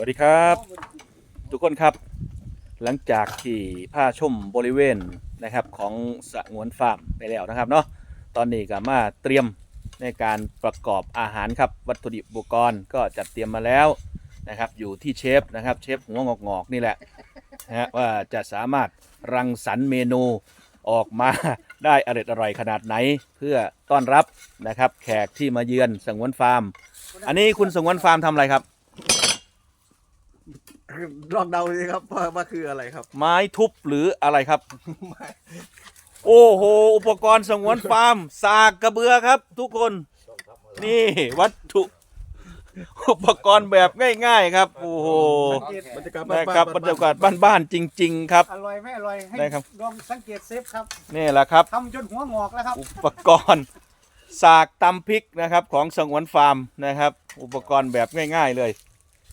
วัสดีครับ ทุกคนครับ หลังจากที่ผ้าชมบริเวณนะครับของสงวนฟาร์มไปแล้วนะครับเนาะตอนนี้ก็มาเตรียมในการประกอบอาหารครับวัตถุดิบอุปกรณ์ก็จัดเตรียมมาแล้วนะครับอยู่ที่เชฟนะครับเชฟหัวงอกๆนี่แหละนะฮะว่าจะสามารถรังสรรค์เมนูออกมาได้อร่อยอร่อยขนาดไหน เพื่อต้อนรับนะครับแขกที่มาเยือนสงวนฟาร์ม อันนี้คุณสงวนฟาร์มทำอะไรครับ ลองเดาสิครับว่าว่าคืออะไรครับ ไม้ทุบหรืออะไรครับ โอ้โห อุปกรณ์สงวนฟาร์ม สากกระเบือครับ ทุกคน นี่วัตถุ อุปกรณ์แบบง่าย ๆ ครับ โอ้โหบรรยากาศนะครับบรรยากาศบ้านๆจริง ๆ ครับ อร่อยไม่อร่อยให้ได้ครับ ลองสังเกตเซฟครับนี่แหละครับ ทำจนหัวงอกแล้วครับ อุปกรณ์ สากตำพริกนะครับของสงวนฟาร์มนะครับ อุปกรณ์แบบง่าย ๆ เลย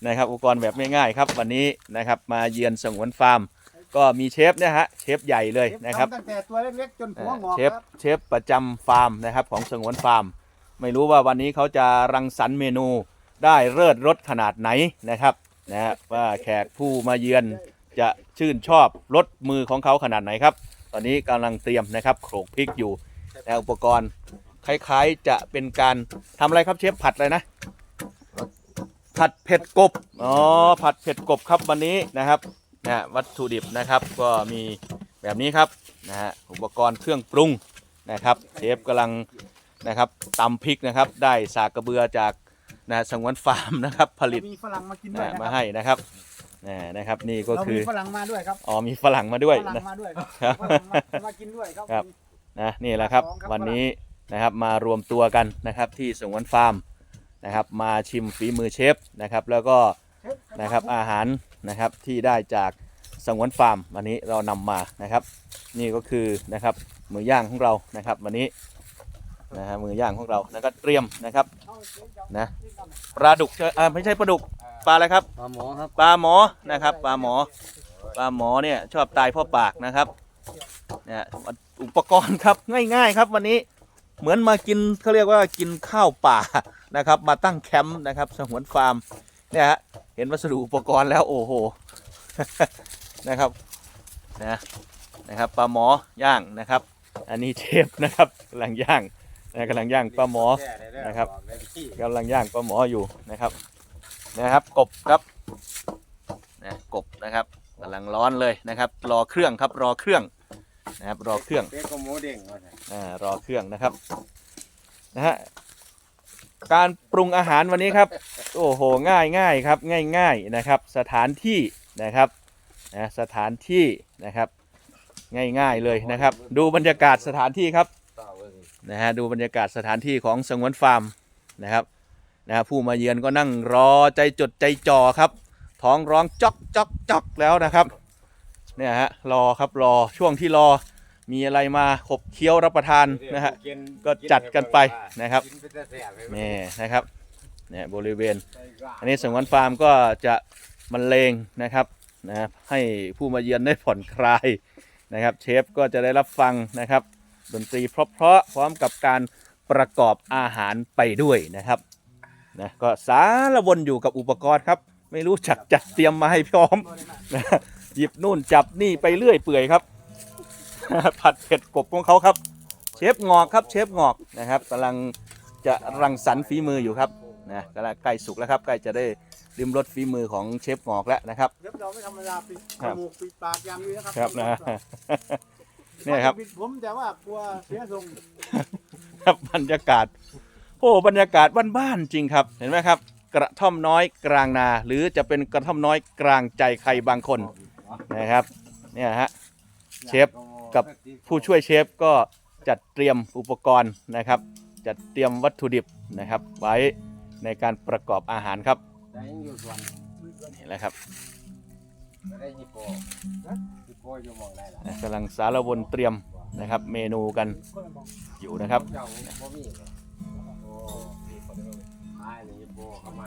นะครับอุปกรณ์แบบง่ายๆครับ วันนี้นะครับมาเยือนสงวนฟาร์ม ก็มีเชฟเนี่ยฮะเชฟใหญ่เลยนะครับทำตั้งแต่ตัวเล็กๆจนหัวงอกเชฟครับเชฟประจำฟาร์มนะครับของสงวนฟาร์ม ไม่รู้ว่าวันนี้เขาจะรังสรรค์เมนูได้เลิศรสขนาดไหนนะครับนะฮะว่าแขกผู้มาเยือนจะชื่นชอบรสมือของเขาขนาดไหนครับ ตอนนี้กำลังเตรียมนะครับโขลกพริกอยู่แต่อุปกรณ์คล้ายๆจะเป็นการทำอะไรครับเชฟผัดอะไรนะ ผัดเผ็ดกบ อ๋อ ผัดเผ็ดกบครับวันนี้นะครับนะฮะวัตถุดิบนะครับก็มีแบบนี้ครับนะฮะอุปกรณ์เครื่องปรุงนะครับเชฟกำลังนะครับตำพริกนะครับ ได้สากกระเบือจากนะสงวนฟาร์มนะครับ ผลิตมีฝรั่งมากินด้วนะยนะมาครับให้นะครับนะนะครับนี่ก็เราคืมีอฝรั่งมาด้วยครับอ๋อมีฝรั่งมาด้วยฝรั่นะ งมาด้วยครับครับฝรั่งมามากินด้วยครับ ครับ นะนี่แหละครับครับวันนี้นะครับมารวมตัวกันนะครับที่สงวนฟาร์ม นะครับมาชิมฝีมือเชฟนะครับแล้วก็เชฟนะครับอาหารนะครับที่ได้จากสงวนฟาร์มวันนี้เรานำมานะครับ นี่ก็คือนะครับมือย่างของเรานะครับวันนี้นะฮะมือย่างของเราแล้วก็เตรียมนะครับนะปลาดุกเอ่อไม่ใช่ปลาดุกปลาอะไรครับปลาหมอครับปลาหมอนะครับปลาหมอปลาหมอเนี่ยชอบตายเพราะปากนะครับเนี่ยอุปกรณ์ครับง่ายๆครับวันนี้เหมือนมากินเขาเรียกว่ากินข้าวป่า นะครับ มาตั้งแคมป์นะครับสงวนฟาร์มเนี่ยฮะเห็นวัสดุอุปกรณ์แล้วโอ้โหนะครับนะนะครับปลาหมอย่างนะครับ อันนี้เชฟนะครับกำลังย่างนะกำลังย่างปลาหมอนะครับกำลังย่างปลาหมออยู่นะครับนะครับ กบครับนะกบนะครับกำลังร้อนเลยนะครับ รอเครื่องครับรอเครื่องนะครับรอเครื่องเป็ดกับหมูเด้งว่าไงอ่ารอเครื่องนะครับนะฮะ การปรุงอาหารวันนี้ครับ โอ้โหง่ายง่ายครับง่ายง่ายนะครับ สถานที่นะครับนะสถานที่นะครับ ง่ายง่ายเลยนะครับ ดูบรรยากาศสถานที่ครับนะฮะดูบรรยากาศสถานที่ของสงวนฟาร์มนะครับนะฮะผู้มาเยือนก็นั่งรอใจจดใจจ่อครับ ท้องร้องจอกจอกจอกแล้วนะครับเนี่ยฮะรอครับรอช่วงที่รอ มีอะไรมาขบเคี้ยวรับประทานนะฮะก็จัดกันไปนะครับนี่นะครับเนี่ยบริเวณ อันนี้สงวนฟาร์มก็จะบรรเลงนะครับนะให้ผู้มาเยือนได้ผ่อนคลายนะครับ เชฟก็จะได้รับฟังนะครับ ดนตรีเพราะๆพร้อมกับการประกอบอาหารไปด้วยนะครับนะก็สารวนอยู่กับอุปกรณ์ครับ ไม่รู้จักจัดเตรียมมาให้พร้อมหยิบนู่นจับนี่ไปเรื่อยเปื่อยครับ ผัดเผ็ดกบของเขาครับ เชฟงอกครับเชฟงอกนะครับกำลังจะรังสรรค์ฝีมืออยู่ครับนะกำลังใกล้สุกแล้วครับใกล้จะได้ริมรสฝีมือของเชฟงอกแล้วนะครับเชฟเราไม่ธรรมดาปิดครัจบมูกปิดปากอย่างนี้นะครับครับนะ เนี่ยครับ ปิดผมแต่ว่ากลัวเสียทรงครับบรรยากาศโอ้บรรยากาศบ้านๆจริงครับ เห็นไหมครับ กระท่อมน้อยกลางนา หรือจะเป็นกระท่อมน้อยกลางใจใครบางคนนะครับ เนี่ยฮะเชฟ กับผู้ช่วยเชฟก็จัดเตรียมอุปกรณ์นะครับ จัดเตรียมวัตถุดิบนะครับ ไว้ในการประกอบอาหารครับนี่แหละครับกำลังสารวนเตรียมนะครับ เมนูกันอยู่นะครับ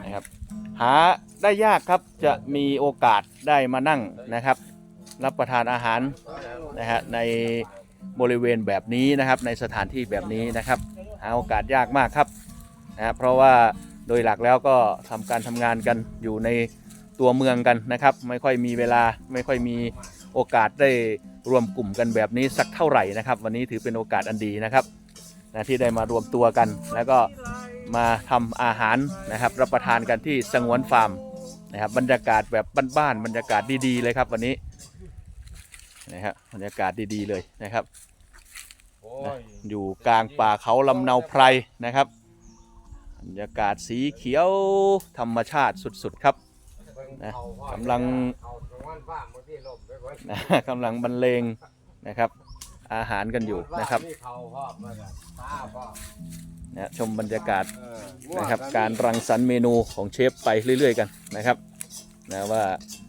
นะครับ หาได้ยากครับจะมีโอกาสได้มานั่งนะครับ รับประทานอาหาร นะฮะในบริเวณแบบนี้นะครับในสถานที่แบบนี้นะครับหาโอกาสยากมากครับนะฮะเพราะว่าโดยหลักแล้วก็ทำการทำงานกันอยู่ในตัวเมืองกันนะครับ ไม่ค่อยมีเวลาไม่ค่อยมีโอกาสได้รวมกลุ่มกันแบบนี้สักเท่าไหร่นะครับ วันนี้ถือเป็นโอกาสอันดีนะครับนะที่ได้มารวมตัวกัน แล้วก็มาทำอาหารนะครับ รับประทานกันที่สงวนฟาร์มนะครับบรรยากาศแบบบ้านๆบรรยากาศดีๆเลยครับวันนี้ นะครับบรรยากาศดีๆเลยนะครับโอ้ยอยู่กลางป่าเขาลำเนาไพรนะครับบรรยากาศสีเขียวธรรมชาติสุดๆครับนะกำลังเอาตรงนั้นฟ้ามือที่ลมไปก่อนนะกำลังบรรเลงนะครับ อาหารกันอยู่นะครับมีเขาพ่อมาเนี่ยตาพ่อนะชมบรรยากาศเออนะครับการรังสรรค์เมนูของเชฟไปเรื่อย ๆ กันนะครับนะว่าจะ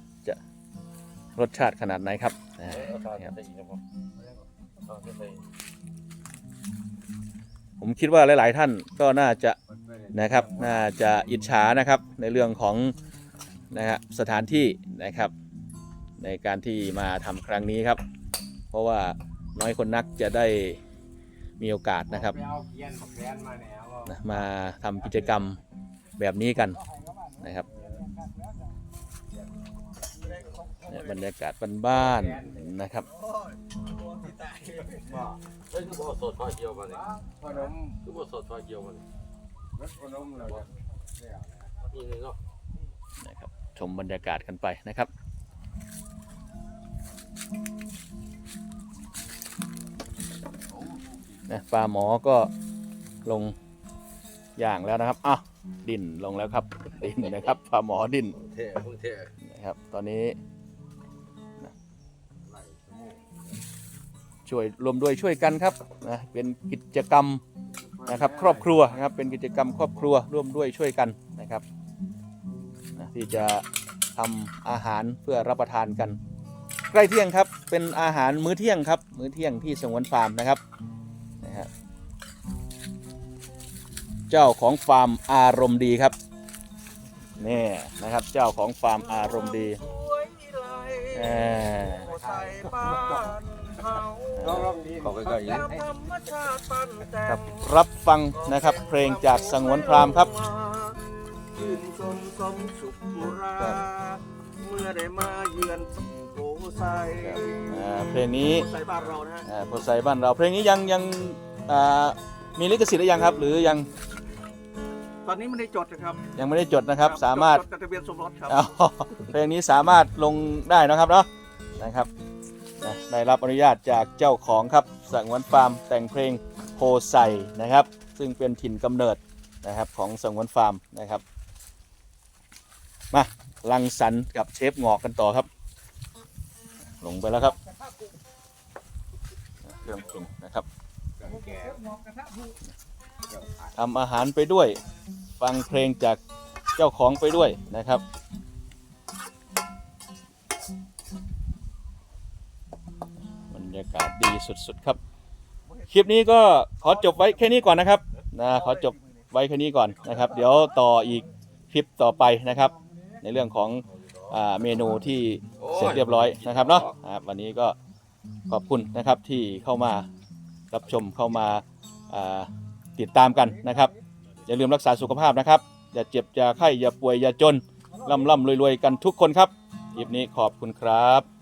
รสชาติขนาดไหนครับนะเออเอาตอนครับจะอีกนะผมเอาตอนจะไปผมคิดว่าหลาย ๆ ท่านก็น่าจะนะครับ น่าจะอิจฉานะครับในเรื่องของนะฮะสถานที่นะครับ ในการที่มาทำครั้งนี้ครับ เพราะว่าน้อยคนนักจะได้มีโอกาสนะครับไปเอาเกียนมาแกนมาแนวนะมาทำกิจกรรมแบบนี้กันนะครับ เนี่ยบรรยากาศบ้านๆนะครับเฮ้ยคือบ่สดพอเกี่ยวมาเนี่ยพนมคือบ่สดพอเกี่ยวมาเนี่ยรถพนมเลยนี่เลยเนาะนะครับชมบรรยากาศกันไปนะครับนะปลาหมอก็ลงอย่างแล้วนะครับอ้าดินลงแล้วครับดินนะครับปลาหมอดินนะครับ ตอนนี้ ช่วยรวมด้วยช่วยกันครับนะเป็นกิจกรรมนะครับครอบครัวนะครับเป็นกิจกรรมครอบครัวร่วมด้วยช่วยกันนะครับนะที่จะทำอาหารเพื่อรับประทานกัน ใกล้เที่ยงครับเป็นอาหารมื้อเที่ยงครับ มื้อเที่ยงที่สงวนฟาร์มนะครับนะฮะเจ้าของฟาร์มอารมณ์ดีครับนี่นะครับเจ้าของฟาร์มอารมณ์ดีเอ่อ ลองลองดีขอใกล้ๆอีกครับรับฟังนะครับเพลงจากสงวนพราหมณ์ครับชื่นชมสมสุขบุราเมื่อได้มาเยือนที่โพไซอ่าเพลงนี้โพไซบ้านเรานะฮะอ่าโพไซบ้านเราเพลงนี้ยังยังอ่ามีลิขสิทธิ์หรือยังครับ หรือยังตอนนี้ไม่ได้จดนะครับ ยังไม่ได้จดนะครับ สามารถจดจดทะเบียนสมรสครับอ๋อเพลงนี้สามารถลงได้นะครับเนาะนะครับ นะได้รับอนุญาตจากเจ้าของครับสังวนฟาร์มแต่งเพลงโพไซนะครับ ซึ่งเป็นถิ่นกำเนิดนะครับของสังวนฟาร์มนะครับมาลังสรรค์กับเชฟงอกกันต่อครับ ลงไปแล้วครับเครื่องปรุงนะครับทำอาหารไปด้วย ฟังเพลงจากเจ้าของไปด้วยนะครับ รรยากาศดีสุดๆครับ คลิปนี้ก็ขอจบไว้แค่นี้ก่อนนะครับนะขอจบไว้แค่นี้ก่อนนะครับ เดี๋ยวต่ออีกคลิปต่อไปนะครับ ในเรื่องของอาเมนูที่เสร็จเรียบร้อยนะครับเนาะวันนี้ก็ขอบคุณนะครับที่เข้ามารับชมเข้ามาอ่าติดตามกันนะครับ อย่าลืมรักษาสุขภาพนะครับ อย่าเจ็บอย่าไข้อย่าป่วยอย่าจนร่ำร่ำรวยๆกันทุกคนครับคลิปนี้ขอบคุณครับ